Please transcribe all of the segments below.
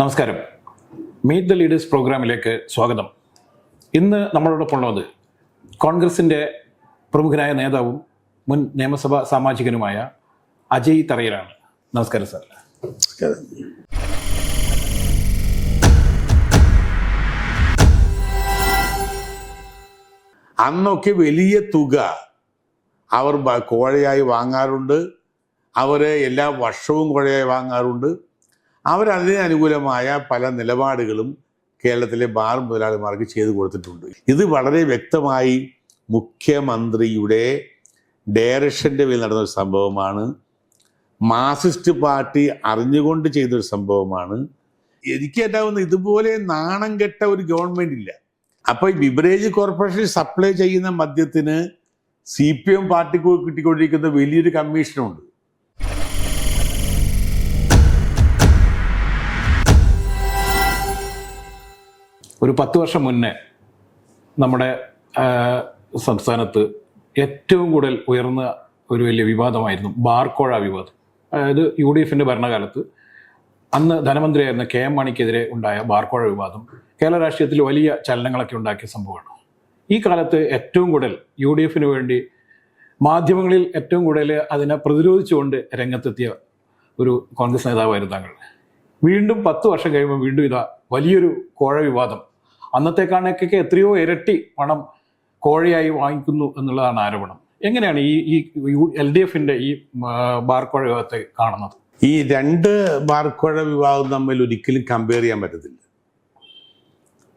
നമസ്കാരം. Meet the leaders പ്രോഗ്രാമിലേക്ക് സ്വാഗതം. ഇന്ന് നമ്മളോടൊപ്പം ഉള്ളത് കോൺഗ്രസിന്റെ പ്രമുഖനായ നേതാവും മുൻ നിയമസഭാ സാമാജികനുമായ അജയ് തറയിലാണ്. നമസ്കാരം സാർ. അന്നൊക്കെ വലിയ തുക അവർ കോഴയായി വാങ്ങാറുണ്ട്. അവരെ എല്ലാ വർഷവും കോഴയായി വാങ്ങാറുണ്ട്. അവരതിന് അനുകൂലമായ പല നിലപാടുകളും കേരളത്തിലെ ബാർ മുതലാളിമാർക്ക് ചെയ്തു കൊടുത്തിട്ടുണ്ട്. ഇത് വളരെ വ്യക്തമായി മുഖ്യമന്ത്രിയുടെ ഡയറക്ഷന്റെ മേൽ നടന്ന ഒരു സംഭവമാണ്. മാർസിസ്റ്റ് പാർട്ടി അറിഞ്ഞുകൊണ്ട് ചെയ്തൊരു സംഭവമാണ്. എനിക്ക് ഏറ്റാവുന്ന ഇതുപോലെ നാണം കെട്ട ഒരു ഗവൺമെന്റ് ഇല്ല. അപ്പോൾ ഈ ബിബറേജ് കോർപ്പറേഷൻ സപ്ലൈ ചെയ്യുന്ന മദ്യത്തിന് സി പി എം പാർട്ടിക്ക് കിട്ടിക്കൊണ്ടിരിക്കുന്ന വലിയൊരു കമ്മീഷനുണ്ട്. ഒരു പത്ത് വർഷം മുന്നേ നമ്മുടെ സംസ്ഥാനത്ത് ഏറ്റവും കൂടുതൽ ഉയർന്ന ഒരു വലിയ വിവാദമായിരുന്നു ബാർക്കോഴ വിവാദം. അതായത് യു ഡി എഫിന്റെ ഭരണകാലത്ത് അന്ന് ധനമന്ത്രിയായിരുന്ന കെ എം മാണിക്കെതിരെ ഉണ്ടായ ബാർക്കോഴ വിവാദം കേരള രാഷ്ട്രീയത്തിൽ വലിയ ചലനങ്ങളൊക്കെ ഉണ്ടാക്കിയ സംഭവമാണ്. ഈ കാലത്ത് ഏറ്റവും കൂടുതൽ യു ഡി എഫിന് വേണ്ടി മാധ്യമങ്ങളിൽ ഏറ്റവും കൂടുതൽ അതിനെ പ്രതിരോധിച്ചുകൊണ്ട് രംഗത്തെത്തിയ ഒരു കോൺഗ്രസ് നേതാവായിരുന്നു താങ്കൾ. വീണ്ടും പത്ത് വർഷം കഴിയുമ്പോൾ വീണ്ടും ഇതാ വലിയൊരു കോഴ വിവാദം അന്നത്തെക്കാണൊക്കെ എത്രയോ ഇരട്ടി പണം കോഴയായി വാങ്ങിക്കുന്നു എന്നുള്ളതാണ് ആരോപണം. എങ്ങനെയാണ് ഈ ഈ എൽ ഡി എഫിന്റെ ഈ ബാർക്കോഴ വിഭാഗത്തെ കാണുന്നത്? ഈ രണ്ട് ബാർക്കോഴ വിഭാഗം തമ്മിൽ ഒരിക്കലും കമ്പയർ ചെയ്യാൻ പറ്റത്തില്ല.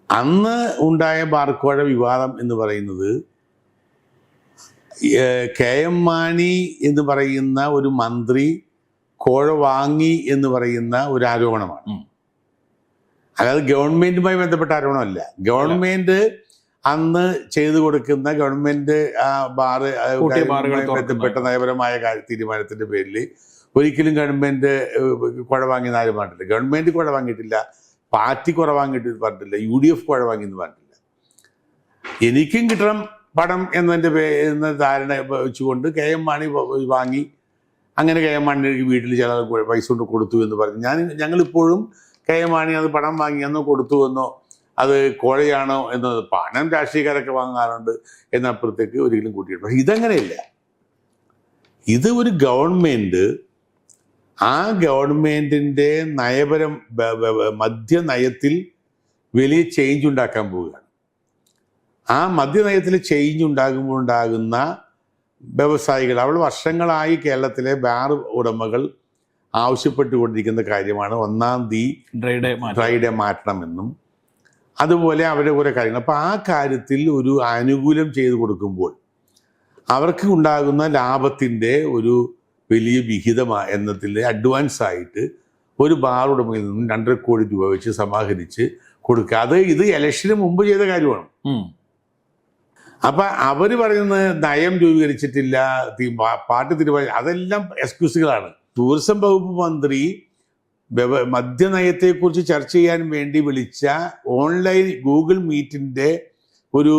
അന്ന് ഉണ്ടായ ബാർക്കോഴ വിവാദം എന്ന് പറയുന്നത് കെ എം മാണി എന്ന് പറയുന്ന ഒരു മന്ത്രി കോഴ വാങ്ങി എന്ന് പറയുന്ന ഒരു ആരോപണമാണ്. അതായത് ഗവൺമെന്റുമായി ബന്ധപ്പെട്ട ആരോപണമല്ല. ഗവൺമെന്റ് അന്ന് ചെയ്തു കൊടുക്കുന്ന ഗവൺമെന്റ് ആ ബാറ് ബന്ധപ്പെട്ട നയപരമായ തീരുമാനത്തിന്റെ പേരിൽ ഒരിക്കലും ഗവൺമെന്റ് കുഴ വാങ്ങിയെന്ന് ആരും പറഞ്ഞിട്ടില്ല. ഗവൺമെന്റ് കുഴ വാങ്ങിയിട്ടില്ല പാർട്ടി കുഴ വാങ്ങിയിട്ട് പറഞ്ഞിട്ടില്ല യു ഡി എഫ് കുഴ വാങ്ങിയെന്ന് പറഞ്ഞിട്ടില്ല. എനിക്കും കിട്ടണം പണം എന്നതിന്റെ പേ എന്ന ധാരണ വെച്ചുകൊണ്ട് കെ എം മാണി വാങ്ങി. അങ്ങനെ കെ എം മാണി വീട്ടിൽ ചില പൈസ കൊണ്ട് കൊടുത്തു എന്ന് പറഞ്ഞു. ഞാൻ ഞങ്ങളിപ്പോഴും കെ എം മാണി അത് പണം വാങ്ങിയെന്നോ കൊടുത്തു എന്നോ അത് കോഴയാണോ എന്നത് പണം രാഷ്ട്രീയക്കാരൊക്കെ വാങ്ങാറുണ്ട് എന്നപ്പുറത്തേക്ക് ഒരിക്കലും കൂട്ടിയിട്ടുണ്ട് പക്ഷെ ഇതങ്ങനെയില്ല. ഇത് ഒരു ഗവൺമെന്റ് ആ ഗവൺമെന്റിന്റെ നയപരം മദ്യനയത്തിൽ വലിയ ചേഞ്ച് ഉണ്ടാക്കാൻ പോവുകയാണ്. ആ മദ്യനയത്തിൽ ചേഞ്ച് ഉണ്ടാകുമ്പോൾ ഉണ്ടാകുന്ന വ്യവസായികൾ അവൾ വർഷങ്ങളായി കേരളത്തിലെ ബാർ ഉടമകൾ ആവശ്യപ്പെട്ടുകൊണ്ടിരിക്കുന്ന കാര്യമാണ് ഒന്നാം തീയതി ഡ്രൈഡേ മാറ്റം ഡ്രൈ മാറ്റണമെന്നും അതുപോലെ അവരുടെ കുറേ കാര്യങ്ങൾ. അപ്പോൾ ആ കാര്യത്തിൽ ഒരു ആനുകൂല്യം ചെയ്തു കൊടുക്കുമ്പോൾ അവർക്ക് ഉണ്ടാകുന്ന ലാഭത്തിന്റെ ഒരു വലിയ വിഹിതം എന്നതിൽ അഡ്വാൻസ് ആയിട്ട് ഒരു ബാർ ഉടമയിൽ നിന്നും രണ്ടര കോടി രൂപ വെച്ച് സമാഹരിച്ച് കൊടുക്കുക. അത് ഇത് ഇലക്ഷന് മുമ്പ് ചെയ്ത കാര്യമാണ്. അപ്പൊ അവർ പറയുന്നത് നയം രൂപീകരിച്ചിട്ടില്ല പാർട്ടി തീരുമാനം അതെല്ലാം എക്സ്ക്യൂസുകളാണ് ടൂറിസം വകുപ്പ് മന്ത്രി മദ്യനയത്തെക്കുറിച്ച് ചർച്ച ചെയ്യാൻ വേണ്ടി വിളിച്ച ഓൺലൈൻ ഗൂഗിൾ മീറ്റിന്റെ ഒരു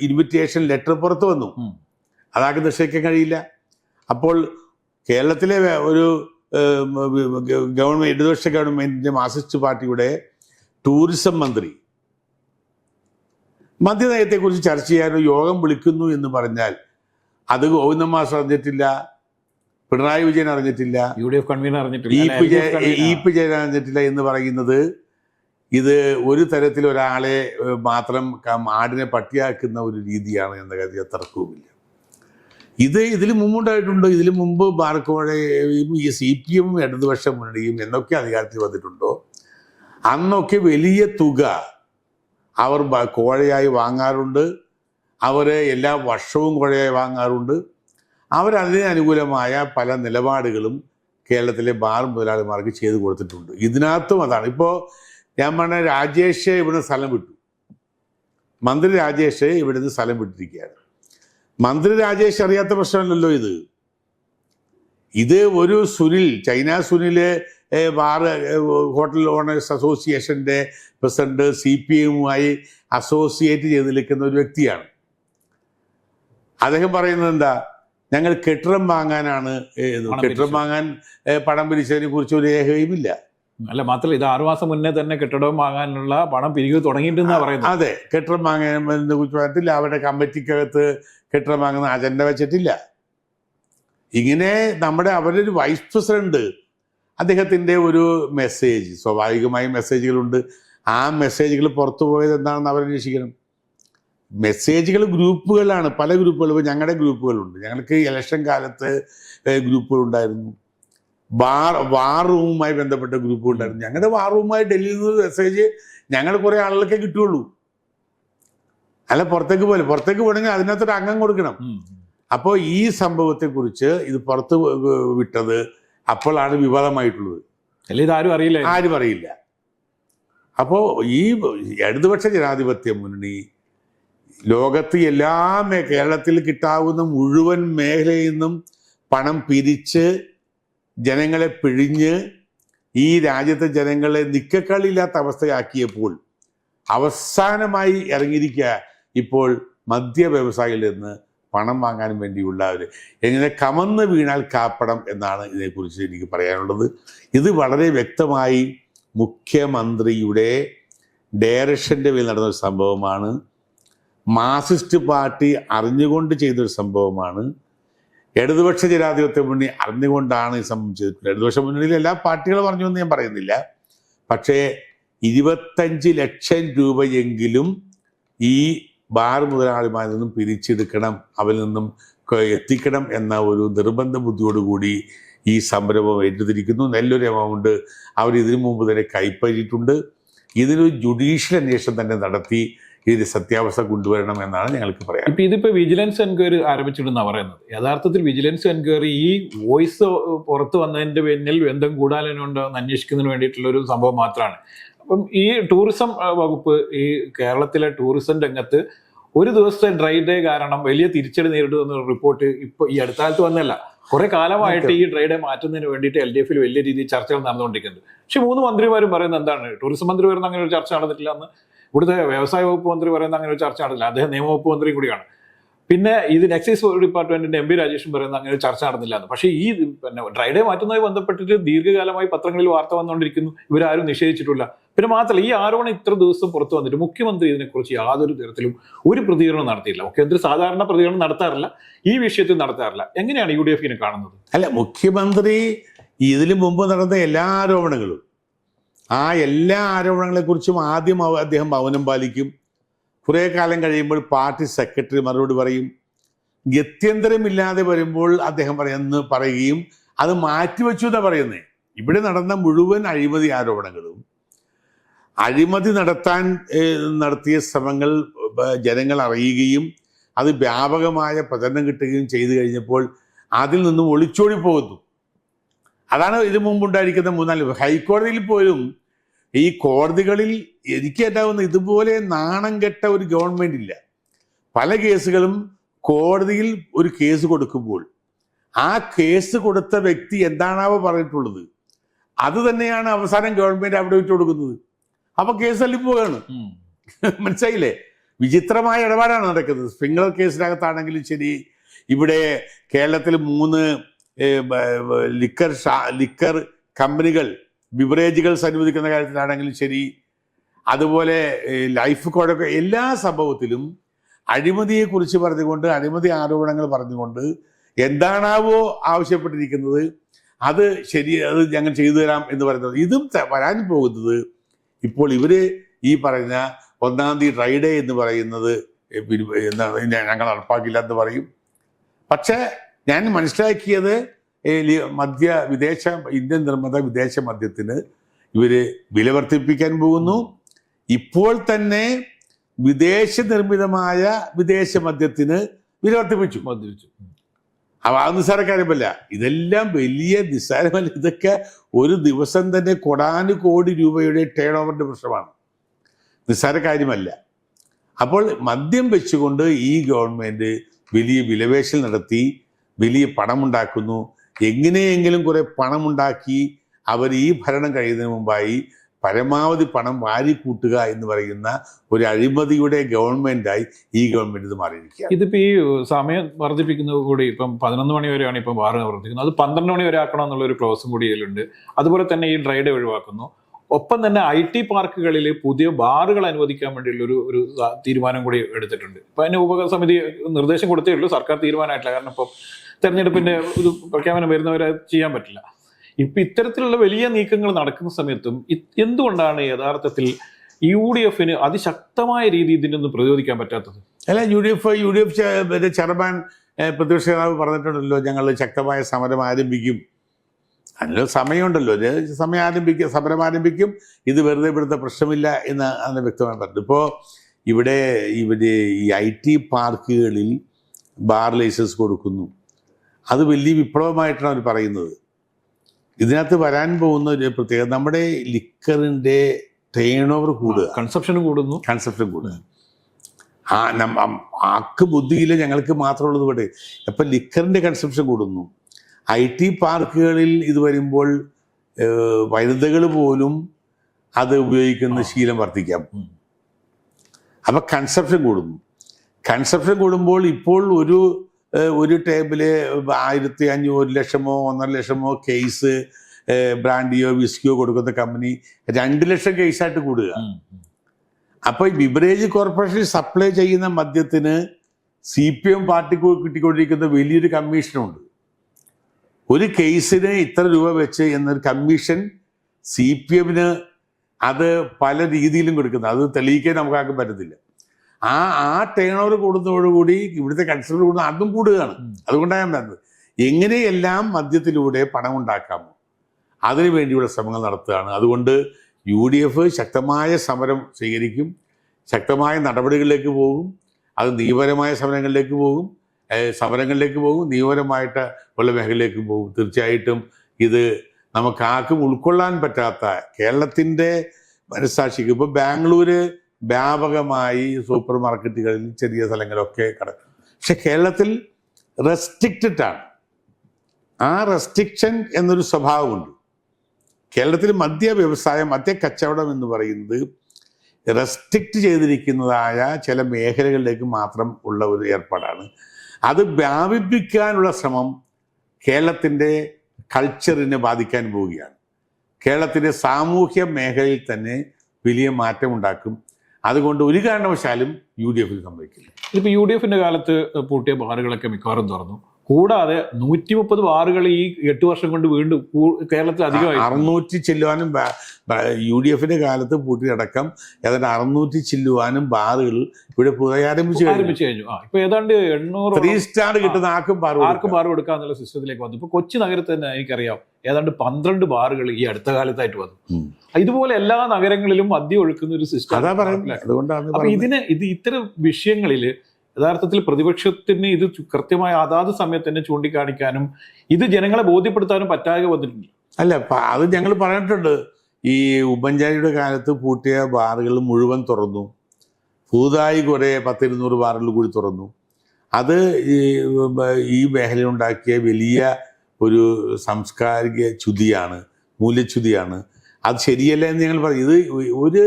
ഇൻവിറ്റേഷൻ ലെറ്റർ പുറത്തു വന്നു. അതാകെ നിശ്ചയിക്കാൻ കഴിയില്ല. അപ്പോൾ കേരളത്തിലെ ഒരു ഗവൺമെന്റ് ഇടതുപക്ഷ ഗവൺമെന്റിന്റെ മാർസിസ്റ്റ് പാർട്ടിയുടെ ടൂറിസം മന്ത്രി മദ്യനയത്തെക്കുറിച്ച് ചർച്ച ചെയ്യാൻ യോഗം വിളിക്കുന്നു എന്ന് പറഞ്ഞാൽ അത് ഗോവിന്ദ ശ്രദ്ധിച്ചിട്ടില്ല പിണറായി വിജയൻ അറിഞ്ഞിട്ടില്ല. U D F convener. അറിഞ്ഞിട്ടില്ല ഇ പി ജയൻ അറിഞ്ഞിട്ടില്ല എന്ന് പറയുന്നത് ഇത് ഒരു തരത്തിൽ ഒരാളെ മാത്രം ആടിനെ പട്ടിയാക്കുന്ന ഒരു രീതിയാണ് എന്ന കാര്യം തർക്കവുമില്ല. ഇത് ഇതിൽ മുമ്പുണ്ടായിട്ടുണ്ട്? ഇതിലും മുമ്പ് ബാർക്കോഴയും ഈ സി പി എമ്മും ഇടതുപക്ഷ മുന്നണിയും എന്നൊക്കെ അധികാരത്തിൽ വന്നിട്ടുണ്ടോ? അന്നൊക്കെ വലിയ തുക അവർ കോഴയായി വാങ്ങാറുണ്ട്. അവർ എല്ലാ വർഷവും കോഴയായി വാങ്ങാറുണ്ട്. അവരതിന് അനുകൂലമായ പല നിലപാടുകളും കേരളത്തിലെ ബാർ മുതലാളിമാർക്ക് ചെയ്തു കൊടുത്തിട്ടുണ്ട്. ഇതിനകത്തും അതാണ്. ഇപ്പോൾ ഞാൻ പറഞ്ഞ രാജേഷ് ഇവിടുന്ന് സ്ഥലം വിട്ടു. മന്ത്രി രാജേഷ് ഇവിടുന്ന് സ്ഥലം വിട്ടിരിക്കുകയാണ്. മന്ത്രി രാജേഷ് അറിയാത്ത പ്രശ്നമല്ലല്ലോ ഇത്. ഇത് ഒരു സുനിൽ ചൈന സുനിൽ ബാർ ഹോട്ടൽ ഓണേഴ്സ് അസോസിയേഷന്റെ പ്രസിഡന്റ് സി പി എമ്മുമായി അസോസിയേറ്റ് ചെയ്ത് നിൽക്കുന്ന ഒരു വ്യക്തിയാണ്. അദ്ദേഹം പറയുന്നത് എന്താ? ഞങ്ങൾ കെട്ടിടം വാങ്ങാനാണ് കെട്ടിടം വാങ്ങാൻ പണം പിരിച്ചതിനെ കുറിച്ച് ഒരു രേഖയുമില്ല. അല്ല മാത്രമല്ല ഇത് ആറുമാസം മുന്നേ തന്നെ കെട്ടിടം വാങ്ങാനുള്ള പണം പിരികെ തുടങ്ങിയിട്ടുണ്ടെന്നാ പറയുന്നത്. അതെ കെട്ടിടം വാങ്ങാനെ കുറിച്ച് പറഞ്ഞിട്ടില്ല. അവരുടെ കമ്മിറ്റിക്കകത്ത് കെട്ടിടം വാങ്ങുന്ന അജണ്ട വെച്ചിട്ടില്ല. ഇങ്ങനെ നമ്മുടെ അവരുടെ ഒരു വൈസ് പ്രസിഡന്റ് അദ്ദേഹത്തിന്റെ ഒരു മെസ്സേജ് സ്വാഭാവികമായും മെസ്സേജുകളുണ്ട്. ആ മെസ്സേജുകൾ പുറത്തു പോയത് എന്താണെന്ന് അവരന്വേഷിക്കണം. മെസ്സേജുകൾ ഗ്രൂപ്പുകളാണ്. പല ഗ്രൂപ്പുകളും. ഞങ്ങളുടെ ഗ്രൂപ്പുകളുണ്ട്. ഞങ്ങൾക്ക് ഇലക്ഷൻ കാലത്ത് ഗ്രൂപ്പുകൾ ഉണ്ടായിരുന്നു ബാർ വാർ റൂമുമായി ബന്ധപ്പെട്ട ഗ്രൂപ്പ് ഉണ്ടായിരുന്നു ഞങ്ങളുടെ വാർ റൂമുമായി ഡൽഹിയിൽ നിന്ന് മെസ്സേജ് ഞങ്ങൾ കുറേ ആളുകൾക്കേ കിട്ടുള്ളൂ അല്ല പുറത്തേക്ക് പോലെ പുറത്തേക്ക് പോകണമെങ്കിൽ അതിനകത്തൊരു അംഗം കൊടുക്കണം. അപ്പോൾ ഈ സംഭവത്തെക്കുറിച്ച് ഇത് പുറത്ത് വിട്ടത് അപ്പോഴാണ് വിവാദമായിട്ടുള്ളത്. അല്ല ഇതാരും അറിയില്ല. ആരും അറിയില്ല. അപ്പോൾ ഈ ഇടതുപക്ഷ ജനാധിപത്യ മുന്നണി ലോകത്ത് എല്ലാ കേരളത്തിൽ കിട്ടാവുന്ന മുഴുവൻ മേഖലയിൽ നിന്നും പണം പിരിച്ച് ജനങ്ങളെ പിഴിഞ്ഞ് ഈ രാജ്യത്തെ ജനങ്ങളെ നിക്കക്കളില്ലാത്ത അവസ്ഥയാക്കിയപ്പോൾ അവസാനമായി ഇറങ്ങിയിരിക്കുക ഇപ്പോൾ മദ്യ വ്യവസായിയിൽ നിന്ന് പണം വാങ്ങാൻ വേണ്ടിയുള്ള ഒരു എങ്ങനെ കമന്ന് വീണാൽ കാപ്പണം എന്നാണ് ഇതിനെക്കുറിച്ച് എനിക്ക് പറയാനുള്ളത്. ഇത് വളരെ വ്യക്തമായി മുഖ്യമന്ത്രിയുടെ ഡയറക്ഷന്റെ മേൽ നടന്ന ഒരു സംഭവമാണ്. മാർസിസ്റ്റ് പാർട്ടി അറിഞ്ഞുകൊണ്ട് ചെയ്തൊരു സംഭവമാണ്. ഇടതുപക്ഷ ജനാധിപത്യ മുന്നണി അറിഞ്ഞുകൊണ്ടാണ് ഈ സംഭവം ചെയ്തിട്ടുള്ളത്. ഇടതുപക്ഷ മുന്നണിയിൽ എല്ലാ പാർട്ടികളും പറഞ്ഞു എന്ന് ഞാൻ പറയുന്നില്ല. പക്ഷേ ഇരുപത്തഞ്ച് ലക്ഷം രൂപയെങ്കിലും ഈ ബാർ മുതലാളിമാരിൽ നിന്നും പിരിച്ചെടുക്കണം അവരിൽ നിന്നും എത്തിക്കണം എന്ന ഒരു നിർബന്ധ ബുദ്ധിയോടുകൂടി ഈ സംരംഭം ഏറ്റെടുത്തിരിക്കുന്നു. നല്ലൊരു എമൗണ്ട് അവർ ഇതിനു മുമ്പ് തന്നെ കൈപ്പറ്റിയിട്ടുണ്ട്. ഇതിനൊരു ജുഡീഷ്യൽ അന്വേഷണം തന്നെ നടത്തി. ഇതിന് സത്യാവസ്ഥ കൊണ്ടുവരണം എന്നാണ് ഞങ്ങൾക്ക് പറയാം ഇപ്പൊ ഇതിപ്പോ വിജിലൻസ് എൻക്വയറി ആരംഭിച്ചിട്ടുണ്ടെന്നാ പറയുന്നത്. യഥാർത്ഥത്തിൽ വിജിലൻസ് എൻക്വയറി ഈ വോയിസ് പുറത്തു വന്നതിന്റെ പിന്നിൽ ബന്ധം കൂടാനുണ്ടോ എന്ന് അന്വേഷിക്കുന്നതിന് വേണ്ടിയിട്ടുള്ള ഒരു സംഭവം മാത്രമാണ്. അപ്പം ഈ ടൂറിസം വകുപ്പ് ഈ കേരളത്തിലെ ടൂറിസം രംഗത്ത് ഒരു ദിവസത്തെ ഡ്രൈ ഡേ കാരണം വലിയ തിരിച്ചടി നേരിടുന്ന റിപ്പോർട്ട് ഇപ്പൊ ഈ അടുത്ത കാലത്ത് വന്നല്ല കുറെ കാലമായിട്ട് ഈ ഡ്രൈ ഡേ മാറ്റുന്നതിന് വേണ്ടിയിട്ട് എൽ ഡി എഫിൽ വലിയ രീതിയിൽ ചർച്ചകൾ നടന്നുകൊണ്ടിരിക്കുന്നുണ്ട്. പക്ഷെ മൂന്ന് മന്ത്രിമാരും പറയുന്നത് എന്താണ്? ടൂറിസം മന്ത്രി വരുന്ന അങ്ങനെ ഒരു ചർച്ച നടന്നിട്ടില്ല എന്ന് ഇവിടുത്തെ വ്യവസായ വകുപ്പ് മന്ത്രി പറയുന്ന അങ്ങനെ ഒരു ചർച്ച നടന്നില്ല. അദ്ദേഹം നിയമവകുപ്പ് മന്ത്രിയും കൂടിയാണ്. പിന്നെ ഇത് എക്സൈസ് ഡിപ്പാർട്ട്മെന്റിന്റെ എം പി രാജേഷും പറയുന്ന അങ്ങനെ ഒരു ചർച്ച നടന്നില്ല എന്ന്. പക്ഷേ ഈ പിന്നെ ഡ്രൈഡേ മാറ്റുന്നതുമായി ബന്ധപ്പെട്ടിട്ട് ദീർഘകാലമായി പത്രങ്ങളിൽ വാർത്ത വന്നുകൊണ്ടിരിക്കുന്നു. ഇവരാരും നിഷേധിച്ചിട്ടില്ല. പിന്നെ മാത്രമല്ല ഈ ആരോപണം ഇത്ര ദിവസം പുറത്തു വന്നിട്ട് മുഖ്യമന്ത്രി ഇതിനെക്കുറിച്ച് യാതൊരു തരത്തിലും ഒരു പ്രതികരണം നടത്തിയില്ല. മുഖ്യമന്ത്രി സാധാരണ പ്രതികരണം നടത്താറില്ല. ഈ വിഷയത്തിൽ നടത്താറില്ല. എങ്ങനെയാണ് യു ഡി എഫിനെ കാണുന്നത്? അല്ല മുഖ്യമന്ത്രി ഇതിനു മുമ്പ് നടന്ന എല്ലാ ആരോപണങ്ങളും ആ എല്ലാ ആരോപണങ്ങളെക്കുറിച്ചും ആദ്യം അദ്ദേഹം മൗനം പാലിക്കും. കുറേ കാലം കഴിയുമ്പോൾ പാർട്ടി സെക്രട്ടറി മറുപടി പറയും. ഗത്യന്തരമില്ലാതെ വരുമ്പോൾ അദ്ദേഹം പറയുന്ന പറയുകയും അത് മാറ്റിവെച്ചു എന്നാണ് പറയുന്നത് ഇവിടെ നടന്ന മുഴുവൻ അഴിമതി ആരോപണങ്ങളും അഴിമതി നടത്താൻ നടത്തിയ ശ്രമങ്ങൾ ജനങ്ങൾ അറിയുകയും അത് വ്യാപകമായ പ്രചരണം കിട്ടുകയും ചെയ്തു കഴിഞ്ഞപ്പോൾ അതിൽ നിന്നും ഒളിച്ചോടി പോകുന്നു. അതാണ് ഇതിനു മുമ്പുണ്ടായിരിക്കുന്ന മൂന്നാൽ ഹൈക്കോടതിയിൽ പോലും ഈ കോടതികളിൽ എനിക്ക് ഏറ്റാവുന്ന ഇതുപോലെ നാണം കെട്ട ഒരു ഗവൺമെന്റ് ഇല്ല. പല കേസുകളും കോടതിയിൽ ഒരു കേസ് കൊടുക്കുമ്പോൾ ആ കേസ് കൊടുത്ത വ്യക്തി എന്താണാവോ പറഞ്ഞിട്ടുള്ളത്. അത് തന്നെയാണ് അവസാനം ഗവൺമെന്റ് അവിടെ വിട്ടു കൊടുക്കുന്നത്. അപ്പൊ കേസ് തള്ളിപ്പോവുകയാണ് മനസ്സിലായില്ലേ? വിചിത്രമായ ഇടപാടാണ് നടക്കുന്നത്. സ്പ്രിംഗ്ലർ കേസിനകത്താണെങ്കിലും ശരി. ഇവിടെ കേരളത്തിൽ മൂന്ന് ലിക്കർ ലിക്കർ കമ്പനികൾ ബിവറേജുകൾ അനുവദിക്കുന്ന കാര്യത്തിലാണെങ്കിലും ശരി. അതുപോലെ ലൈഫ് കോഡൊക്കെ എല്ലാ സംഭവത്തിലും അഴിമതിയെക്കുറിച്ച് പറഞ്ഞുകൊണ്ട് അഴിമതി ആരോപണങ്ങൾ പറഞ്ഞുകൊണ്ട് എന്താണാവോ ആവശ്യപ്പെട്ടിരിക്കുന്നത് അത് ശരി അത് ഞങ്ങൾ ചെയ്തു തരാം എന്ന് പറയുന്നത്. ഇതും വരാൻ പോകുന്നത് ഇപ്പോൾ ഇവർ ഈ പറഞ്ഞ ഒന്നാം തീയതി ഡ്രൈഡേ എന്ന് പറയുന്നത് ഞങ്ങൾ നടപ്പാക്കില്ല എന്ന് പറയും. പക്ഷേ ഞാൻ മനസ്സിലാക്കിയത് മദ്യ വിദേശ ഇന്ത്യൻ നിർമ്മിത വിദേശ മദ്യത്തിന് ഇവർ വില വർദ്ധിപ്പിക്കാൻ പോകുന്നു. ഇപ്പോൾ തന്നെ വിദേശ നിർമ്മിതമായ വിദേശ മദ്യത്തിന് വില വർദ്ധിപ്പിച്ചു. വർദ്ധിപ്പിച്ചു. അപ്പൊ അത് നിസ്സാര കാര്യമല്ല. ഇതെല്ലാം വലിയ നിസ്സാരമല്ല. ഇതൊക്കെ ഒരു ദിവസം തന്നെ കൊടാനു കോടി രൂപയുടെ ടേൺ ഓവറിന്റെ പ്രശ്നമാണ്. നിസ്സാര കാര്യമല്ല. അപ്പോൾ മദ്യം വെച്ചുകൊണ്ട് ഈ ഗവൺമെന്റ് വലിയ വിലവേശൽ നടത്തി വലിയ പണമുണ്ടാക്കുന്നു. എങ്ങനെയെങ്കിലും കുറെ പണമുണ്ടാക്കി അവർ ഈ ഭരണം കഴിയുന്നതിന് മുമ്പായി പരമാവധി പണം വാരിക്കൂട്ടുക എന്ന് പറയുന്ന ഒരു അഴിമതിയുടെ ഗവൺമെന്റായി ഈ ഗവൺമെന്റ് ഇത് മാറിയിരിക്കുക ഇതിപ്പോ ഈ സമയം വർദ്ധിപ്പിക്കുന്നത് കൂടി ഇപ്പം പതിനൊന്ന് മണി വരെയാണ് ഇപ്പം വാർന്ന് വർദ്ധിക്കുന്നത് അത് പന്ത്രണ്ട് മണി വരെ ആക്കണം എന്നുള്ള ഒരു ക്ലോസും കൂടി ഇതിലുണ്ട്. അതുപോലെ തന്നെ ഈ ഡ്രൈഡ് ഒഴിവാക്കുന്നു. ഒപ്പം തന്നെ ഐ ടി പാർക്കുകളിൽ പുതിയ ബാറുകൾ അനുവദിക്കാൻ വേണ്ടിയുള്ള ഒരു ഒരു തീരുമാനം കൂടി എടുത്തിട്ടുണ്ട്. ഇപ്പം അതിന് ഉപസമിതി നിർദ്ദേശം കൊടുത്തേ ഉള്ളൂ. സർക്കാർ തീരുമാനമായിട്ടില്ല. കാരണം ഇപ്പം തെരഞ്ഞെടുപ്പിന്റെ ഒരു പ്രഖ്യാപനം വരുന്നവരെ ചെയ്യാൻ പറ്റില്ല. ഇപ്പം ഇത്തരത്തിലുള്ള വലിയ നീക്കങ്ങൾ നടക്കുന്ന സമയത്തും എന്തുകൊണ്ടാണ് യഥാർത്ഥത്തിൽ യു ഡി എഫിന് അതിശക്തമായ രീതിയിൽ ഇതിനൊന്നും പ്രതിരോധിക്കാൻ പറ്റാത്തത്? അല്ല U D F U D F chairman പ്രതിപക്ഷ നേതാവ് പറഞ്ഞിട്ടുണ്ടല്ലോ ഞങ്ങൾ ശക്തമായ സമരം ആരംഭിക്കും. അതിന് സമയമുണ്ടല്ലോ. സമയം ആരംഭിക്കും സമരം ആരംഭിക്കും? ഇത് വെറുതെ ഇവിടുത്തെ പ്രശ്നമില്ല എന്ന് അതിന് വ്യക്തമായി പറഞ്ഞു. ഇപ്പോൾ ഇവിടെ ഇവർ ഈ ഐ ടി പാർക്കുകളിൽ ബാർ ലൈസൻസ് കൊടുക്കുന്നു. അത് വലിയ വിപ്ലവമായിട്ടാണ് അവർ പറയുന്നത്. ഇതിനകത്ത് വരാൻ പോകുന്ന ഒരു പ്രത്യേകത നമ്മുടെ ലിക്കറിന്റെ ടേൺ ഓവർ കൂടുക. കൺസപ്ഷനും കൂടുന്നു. കൺസെപ്ഷൻ കൂടുക. ആ ആക്ക് ബുദ്ധിയില്ല ഞങ്ങൾക്ക് മാത്രമുള്ളത് ഇവിടെ. അപ്പം ലിക്കറിന്റെ കൺസെപ്ഷൻ കൂടുന്നു. ഐ ടി പാർക്കുകളിൽ ഇത് വരുമ്പോൾ വനിതകൾ പോലും അത് ഉപയോഗിക്കുന്ന ശീലം വർദ്ധിക്കാം. അപ്പൊ കൺസെപ്ഷൻ കൂടുന്നു. കൺസെപ്ഷൻ കൂടുമ്പോൾ ഇപ്പോൾ ഒരു ഒരു ടേബിൾ ആയിരത്തി അഞ്ഞൂറ് ഒരു ലക്ഷമോ ഒന്നര ലക്ഷമോ കേസ് ബ്രാൻഡിയോ വിസ്കിയോ കൊടുക്കുന്ന കമ്പനി രണ്ട് ലക്ഷം കേസായിട്ട് കൂടുക. അപ്പോൾ അപ്പൊ ഈ ബിവറേജ് കോർപ്പറേഷൻ സപ്ലൈ ചെയ്യുന്ന മദ്യത്തിന് സി പി എം പാർട്ടിക്ക് കിട്ടിക്കൊണ്ടിരിക്കുന്ന വലിയൊരു കമ്മീഷനുണ്ട്. ഒരു കേസിന് ഇത്ര രൂപ വെച്ച് എന്നൊരു കമ്മീഷൻ സി പി എമ്മിന് അത് പല രീതിയിലും കൊടുക്കുന്നത് അത് തെളിയിക്കാൻ നമുക്ക് ആർക്കും പറ്റത്തില്ല. ആ ആ ടേൺ ഓവർ കൂടുന്നതോടുകൂടി ഇവിടുത്തെ കൺസ്യൂമർ കൂടുന്ന അതും കൂടുകയാണ്. അതുകൊണ്ടാണ് ഞാൻ പറഞ്ഞത്. എങ്ങനെയെല്ലാം മദ്യത്തിലൂടെ പണം ഉണ്ടാക്കാമോ അതിനു വേണ്ടിയുള്ള ശ്രമങ്ങൾ നടത്തുകയാണ്. അതുകൊണ്ട് യു ഡി എഫ് ശക്തമായ സമരം സ്വീകരിക്കും ശക്തമായ നടപടികളിലേക്ക് പോകും അത് നിയമപരമായ സമരങ്ങളിലേക്ക് പോകും. സമരങ്ങളിലേക്ക് പോകും നിയമപരമായിട്ട് ഉള്ള മേഖലയിലേക്ക് പോകും. തീർച്ചയായിട്ടും ഇത് നമുക്ക് ആർക്കും ഉൾക്കൊള്ളാൻ പറ്റാത്ത കേരളത്തിന്റെ മനസ്സാക്ഷിക്ക് ഇപ്പോൾ ബാംഗ്ലൂര് വ്യാപകമായി സൂപ്പർ മാർക്കറ്റുകളിൽ ചെറിയ സ്ഥലങ്ങളൊക്കെ കിടക്കും. പക്ഷെ കേരളത്തിൽ റെസ്ട്രിക്റ്റഡ് ആണ്. ആ റെസ്ട്രിക്ഷൻ എന്നൊരു സ്വഭാവമുണ്ട്. കേരളത്തിൽ മദ്യ വ്യവസായം മദ്യ കച്ചവടം എന്ന് പറയുന്നത് റെസ്ട്രിക്റ്റ് ചെയ്തിരിക്കുന്നതായ ചില മേഖലകളിലേക്ക് മാത്രം ഉള്ള ഒരു ഏർപ്പാടാണ്. അത് വ്യാപിപ്പിക്കാനുള്ള ശ്രമം കേരളത്തിന്റെ കൾച്ചറിനെ ബാധിക്കാൻ പോവുകയാണ്. കേരളത്തിന്റെ സാമൂഹ്യ മേഖലയിൽ തന്നെ വലിയ മാറ്റം ഉണ്ടാക്കും അതുകൊണ്ട് ഒരു കാരണവശാലും യു ഡി എഫിൽ സംഭവിക്കില്ല ഇതിപ്പോ യു ഡി എഫിന്റെ കാലത്ത് പൂട്ടിയ ബാറുകളൊക്കെ മിക്കവാറും തുറന്നു. കൂടാതെ നൂറ്റി മുപ്പത് ബാറുകൾ ഈ എട്ട് വർഷം കൊണ്ട് വീണ്ടും കേരളത്തിൽ അധികമായി. അറുന്നൂറ്റി ചെല്ലുവാനും യു ഡി എഫിന്റെ കാലത്ത് പൂട്ടിയടക്കം ഏതാണ്ട് അറുന്നൂറ്റി ചെല്ലുവാനും ബാറുകൾ ഇവിടെ പുതിയ ആരംഭിച്ചു കഴിഞ്ഞു. ആ ഇപ്പൊ ഏതാണ്ട് എണ്ണൂറ് ത്രീ സ്റ്റാർ കിട്ടുന്ന ആർക്കും ബാർ ആർക്കും ബാർ കൊടുക്കുക എന്നുള്ള സിസ്റ്റത്തിലേക്ക് വന്നു. ഇപ്പൊ കൊച്ചി നഗരത്തിൽ തന്നെ എനിക്കറിയാം ഏതാണ്ട് പന്ത്രണ്ട് ബാറുകൾ ഈ അടുത്ത കാലത്തായിട്ട് വന്നു. ഇതുപോലെ എല്ലാ നഗരങ്ങളിലും മദ്യം ഒഴുക്കുന്ന ഒരു സിസ്റ്റം അതാ പറയുന്നത്. അതുകൊണ്ടാണ് അപ്പൊ. ഇതിന് ഇത് ഇത്തരം വിഷയങ്ങളിൽ യഥാർത്ഥത്തിൽ പ്രതിപക്ഷത്തിന് ഇത് കൃത്യമായ അതാത് സമയത്ത് തന്നെ ചൂണ്ടിക്കാണിക്കാനും ഇത് ജനങ്ങളെ ബോധ്യപ്പെടുത്താനും പറ്റാതെ വന്നിട്ടുണ്ട്. അല്ല അത് ഞങ്ങൾ പറഞ്ഞിട്ടുണ്ട്. ഈ ഉമ്മൻചാണ്ടിയുടെ കാലത്ത് പൂട്ടിയ ബാറുകൾ മുഴുവൻ തുറന്നു. പുതുതായി കുറെ പത്തിരുന്നൂറ് ബാറുകൾ കൂടി തുറന്നു. അത് ഈ ഈ മേഖലയുണ്ടാക്കിയ വലിയ ഒരു സാംസ്കാരിക ചുതിയാണ് മൂല്യച്യുതിയാണ് അത് ശരിയല്ല എന്ന് ഞങ്ങൾ പറയും ഇത് ഒരു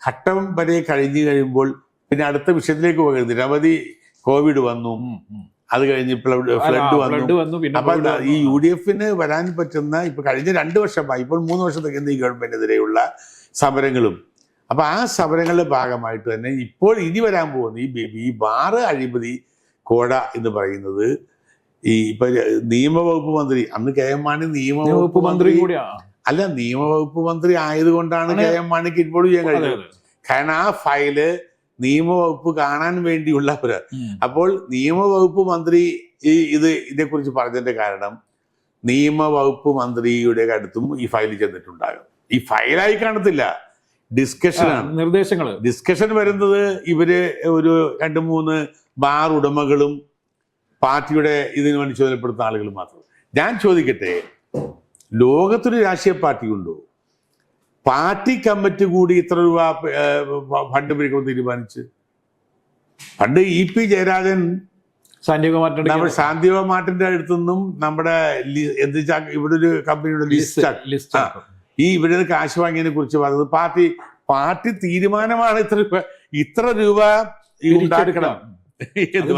ഘട്ടം വരെ കഴിഞ്ഞു കഴിയുമ്പോൾ പിന്നെ അടുത്ത വിഷയത്തിലേക്ക് പോകരുത്. നിരവധി കോവിഡ് വന്നു. അത് കഴിഞ്ഞ് ഫ്ലഡ് വന്നു. അപ്പൊ ഈ. യു ഡി എഫിന് വരാൻ പറ്റുന്ന ഇപ്പൊ കഴിഞ്ഞ രണ്ട് വർഷമായി ഇപ്പോൾ മൂന്ന് വർഷത്തേക്ക് ഈ ഗവൺമെന്റിനെതിരെയുള്ള സമരങ്ങളും. അപ്പൊ ആ സമരങ്ങളുടെ ഭാഗമായിട്ട് തന്നെ ഇപ്പോൾ ഇനി വരാൻ പോകുന്ന ഈ ഈ ബാറ് അഴിമതി കോട എന്ന് പറയുന്നത് ഈ ഇപ്പൊ നിയമവകുപ്പ് മന്ത്രി അന്ന് കെ എം മാണി വകുപ്പ് നിയമവകുപ്പ് മന്ത്രി അല്ല നിയമവകുപ്പ് മന്ത്രി ആയതുകൊണ്ടാണ്. കെ എം മാണിക്ക് ഇൻവോൾവ് ചെയ്യാൻ കഴിഞ്ഞത്. കാരണം ആ ഫയൽ നിയമവകുപ്പ് കാണാൻ വേണ്ടിയുള്ളവര്. അപ്പോൾ നിയമവകുപ്പ് മന്ത്രി ഈ ഇത് ഇതേക്കുറിച്ച് പറഞ്ഞതിന്റെ കാരണം നിയമവകുപ്പ് മന്ത്രിയുടെ അടുത്തും ഈ ഫയൽ ചെന്നിട്ടുണ്ടാകും. ഈ ഫയലായി കാണത്തില്ല. ഡിസ്കഷനാണ് നിർദ്ദേശങ്ങൾ ഡിസ്കഷൻ വരുന്നത് ഇവർ ഒരു രണ്ട് മൂന്ന് ബാർ ഉടമകളും പാർട്ടിയുടെ ഇതിനു വേണ്ടി ചുമതലപ്പെടുത്തുന്ന ആളുകൾ മാത്രം. ഞാൻ ചോദിക്കട്ടെ ലോകത്തൊരു രാഷ്ട്രീയ പാർട്ടി ഉണ്ടോ പാർട്ടി കമ്മിറ്റി കൂടി ഇത്ര രൂപ ഫണ്ട് പിടിക്കുമെന്ന് തീരുമാനിച്ച്. പണ്ട് ഇ പി ജയരാജൻ നമ്മുടെ ശാന്തിവ മാട്ടിന്റെ അടുത്തുനിന്നും നമ്മുടെ ലി- എന്ത് ഇവിടെ ഒരു കമ്പനിയുടെ ലിസ്റ്റ് ഈ ഇവിടെ നിന്ന് കാശ് വാങ്ങിയതിനെ കുറിച്ച് പറഞ്ഞത് പാർട്ടി പാർട്ടി തീരുമാനമാണ് ഇത്ര രൂപ ഇത്ര രൂപ ഉണ്ടാക്കണം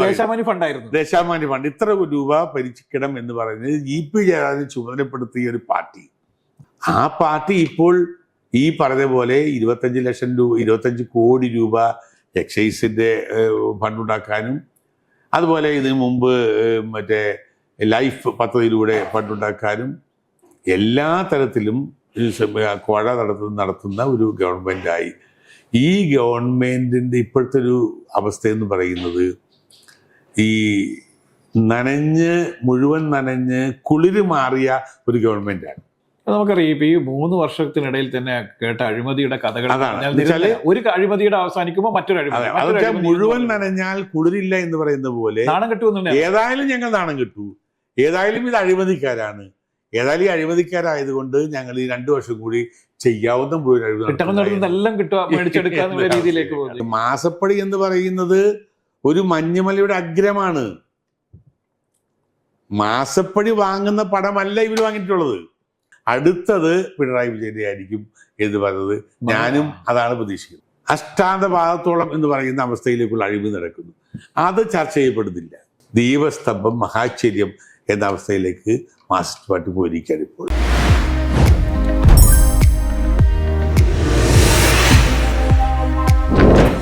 ദേശാമാനി ഫണ്ടായിരുന്നു. ഫണ്ട് ഇത്ര രൂപ പരിചിക്കണം എന്ന് പറയുന്നത് ഇ പി ജയരാജൻ ചുമതലപ്പെടുത്തിയ ഒരു പാർട്ടി. ആ പാർട്ടി ഇപ്പോൾ ഈ പറഞ്ഞ പോലെ ഇരുപത്തഞ്ച് ലക്ഷം രൂപ ഇരുപത്തഞ്ച് കോടി രൂപ എക്സൈസിന്റെ ഫണ്ടുണ്ടാക്കാനും അതുപോലെ ഇതിനു മുമ്പ് മറ്റേ ലൈഫ് പദ്ധതിയിലൂടെ ഫണ്ടുണ്ടാക്കാനും എല്ലാ തരത്തിലും കോഴ നടത്തുന്ന നടത്തുന്ന ഒരു ഗവൺമെന്റായി ഈ ഗവൺമെന്റിന്റെ ഇപ്പോഴത്തെ ഒരു അവസ്ഥ എന്ന് പറയുന്നത് ഈ നനഞ്ഞ് മുഴുവൻ നനഞ്ഞ് കുളിര് മാറിയ ഒരു ഗവൺമെന്റാണ് നമുക്കറിയാം ഇപ്പൊ ഈ മൂന്ന് വർഷത്തിനിടയിൽ തന്നെ കേട്ട അഴിമതിയുടെ കഥകൾ ഒരു അഴിമതിയുടെ അവസാനിക്കുമ്പോൾ മറ്റൊരു അഴിമതി മുഴുവൻ നനഞ്ഞാൽ കുളിരില്ല എന്ന് പറയുന്ന പോലെ നാണം കെട്ടുമെന്നുണ്ട് ഏതായാലും ഞങ്ങൾ നാണം കിട്ടു. ഏതായാലും ഇത് അഴിമതിക്കാരാണ്. ഏതായാലും ഈ അഴിമതിക്കാരായതുകൊണ്ട് ഞങ്ങൾ ഈ രണ്ടു വർഷം കൂടി ചെയ്യാവുന്ന മുഴുവൻ കിട്ടുക മേടിച്ചെടുക്കുക രീതിയിലേക്ക് പോകുന്നു. മാസപ്പടി എന്ന് പറയുന്നത് ഒരു മഞ്ഞുമലയുടെ അഗ്രമാണ്. മാസപ്പടി വാങ്ങുന്ന പടമല്ല ഇവർ വാങ്ങിയിട്ടുള്ളത്. അടുത്തത് പിണറായി വിജയന്റെ ആയിരിക്കും എന്ന് പറയുന്നത് ഞാനും അതാണ് പ്രതീക്ഷിക്കുന്നത്. അഷ്ടാന്ത ഭാഗത്തോളം എന്ന് പറയുന്ന അവസ്ഥയിലേക്കുള്ള അഴിമതി നടക്കുന്നു. അത് ചർച്ച ചെയ്യപ്പെടുന്നില്ല. ദീപസ്തംഭം മഹാശ്ചര്യം എന്ന അവസ്ഥയിലേക്ക് മാർക്സിസ്റ്റ് പാർട്ടി പോയിരിക്കുകയാണ് ഇപ്പോൾ.